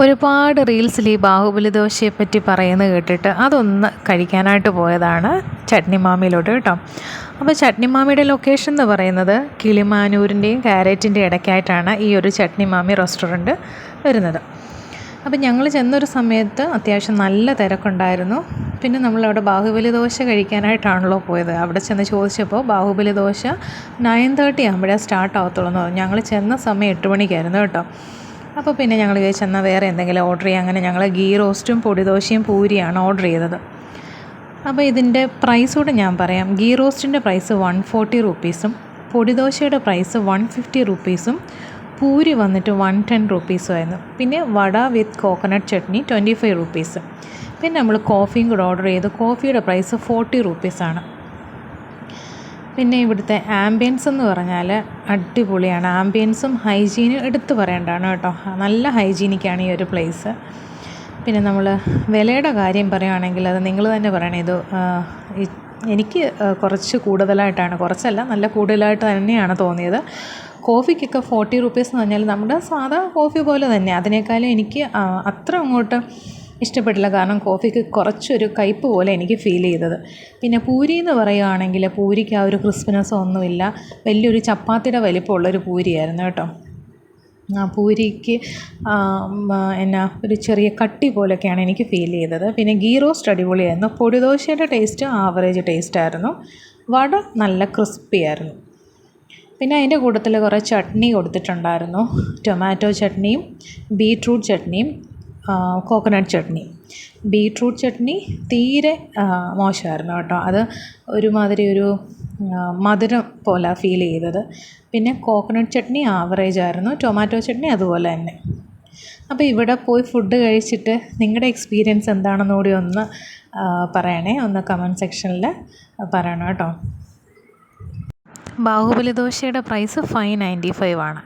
ഒരുപാട് റീൽസിൽ ഈ ബാഹുബലി ദോശയെ പറ്റി പറയുന്നത് കേട്ടിട്ട് അതൊന്ന് കഴിക്കാനായിട്ട് പോയതാണ് ചട്നി മാമിയിലോട്ട് കേട്ടോ. അപ്പോൾ ചട്നി മാമിയുടെ ലൊക്കേഷൻ എന്ന് പറയുന്നത് കിളിമാനൂരിന്റെയും കാരറ്റിന്റെയും ഇടയ്ക്കായിട്ടാണ് ഈ ഒരു ചട്നി മാമി റെസ്റ്റോറന്റ് വരുന്നത്. അപ്പോൾ ഞങ്ങൾ ചെന്നൊരു സമയത്ത് അത്യാവശ്യം നല്ല തിരക്കുണ്ടായിരുന്നു. പിന്നെ നമ്മളവിടെ ബാഹുബലി ദോശ കഴിക്കാനായിട്ടാണല്ലോ പോയത്. അവിടെ ചെന്ന് ചോദിച്ചപ്പോൾ ബാഹുബലി ദോശ നയൻ തേർട്ടി ആകുമ്പോഴേ സ്റ്റാർട്ട് ആവത്തുള്ളൂ എന്ന് പറഞ്ഞു. ഞങ്ങൾ ചെന്ന സമയം എട്ട് മണിക്കായിരുന്നു കേട്ടോ. അപ്പോൾ പിന്നെ ഞങ്ങൾ വിചാരിച്ചു എന്നാൽ വേറെ എന്തെങ്കിലും ഓർഡർ ചെയ്യാം. അങ്ങനെ ഞങ്ങൾ ഗീ റോസ്റ്റും പൊടിദോശയും പൂരിയാണ് ഓർഡർ ചെയ്തത്. അപ്പോൾ ഇതിന്റെ പ്രൈസ് കൂടെ ഞാൻ പറയാം. ഗീ റോസ്റ്റിന്റെ പ്രൈസ് വൺ ഫോർട്ടി റുപ്പീസും പൊടിദോശയുടെ പ്രൈസ് വൺ ഫിഫ്റ്റി റുപ്പീസും പൂരി വന്നിട്ട് വൺ ടെൻ റുപ്പീസുമായിരുന്നു പിന്നെ vada with coconut chutney twenty five rupees പിന്നെ നമ്മൾ കോഫിയും കൂടെ ഓർഡർ ചെയ്തു. കോഫിയുടെ പ്രൈസ് ഫോർട്ടി റുപ്പീസാണ് പിന്നെ ഇവിടുത്തെ ആംബിയൻസ് എന്ന് പറഞ്ഞാൽ അടിപൊളിയാണ്. ആംബിയൻസും ഹൈജീനും എടുത്തു പറയേണ്ടതാണ് കേട്ടോ. നല്ല ഹൈജീനിക്കാണ് ഈ ഒരു പ്ലേസ് പിന്നെ നമ്മൾ വിലയുടെ കാര്യം പറയുകയാണെങ്കിൽ അത് നിങ്ങൾ തന്നെ പറയണേ. ഇത് എനിക്ക് കുറച്ച് കൂടുതലായിട്ടാണ്. കുറച്ചല്ല നല്ല കൂടുതലായിട്ട് തന്നെയാണ് തോന്നിയത്. കോഫിക്കൊക്കെ ഫോർട്ടി റുപ്പീസ് എന്ന് പറഞ്ഞാൽ നമ്മുടെ സാധാ കോഫി പോലെ തന്നെ. അതിനേക്കാളും എനിക്ക് അത്ര അങ്ങോട്ട് ഇഷ്ടപ്പെട്ടില്ല. കാരണം കോഫിക്ക് കുറച്ചൊരു കയ്പ്പ് പോലെ എനിക്ക് ഫീൽ ചെയ്തത്. പിന്നെ പൂരി എന്ന് പറയുകയാണെങ്കിൽ പൂരിക്ക് ആ ഒരു ക്രിസ്പിനെസ് ഒന്നുമില്ല. വലിയൊരു ചപ്പാത്തിയുടെ വലിപ്പമുള്ളൊരു പൂരിയായിരുന്നു കേട്ടോ. ആ പൂരിക്ക് എന്നാ ഒരു ചെറിയ കട്ടി പോലൊക്കെയാണ് എനിക്ക് ഫീൽ ചെയ്തത്. പിന്നെ ഗീ റോസ്റ്റ് അടിപൊളിയായിരുന്നു. പൊടിദോശയുടെ ടേസ്റ്റ് ആവറേജ് ടേസ്റ്റ് ആയിരുന്നു. വട നല്ല ക്രിസ്പി ആയിരുന്നു. പിന്നെ അതിന്റെ കൂട്ടത്തിൽ കുറേ ചട്നി കൊടുത്തിട്ടുണ്ടായിരുന്നു. ടൊമാറ്റോ ചട്നിയും ബീട്രൂട്ട് ചട്നിയും കോക്കനട്ട് ചട്നി. ബീട്രൂട്ട് ചട്നി തീരെ മോശമായിരുന്നു കേട്ടോ. അത് ഒരുമാതിരി ഒരു മധുരം പോലെ ഫീൽ ചെയ്തത്. പിന്നെ കോക്കനട്ട് ചട്നി ആവറേജ് ആയിരുന്നു. ടൊമാറ്റോ ചട്നി അതുപോലെ തന്നെ. അപ്പോൾ ഇവിടെ പോയി ഫുഡ് കഴിച്ചിട്ട് നിങ്ങളുടെ എക്സ്പീരിയൻസ് എന്താണെന്ന് കൂടി ഒന്ന് പറയണേ. ഒന്ന് കമന്റ് സെക്ഷനിൽ പറയണം കേട്ടോ. ബാഹുബലി ദോശയുടെ പ്രൈസ് ഫൈവ് നയന്റി ഫൈവ് ആണ്.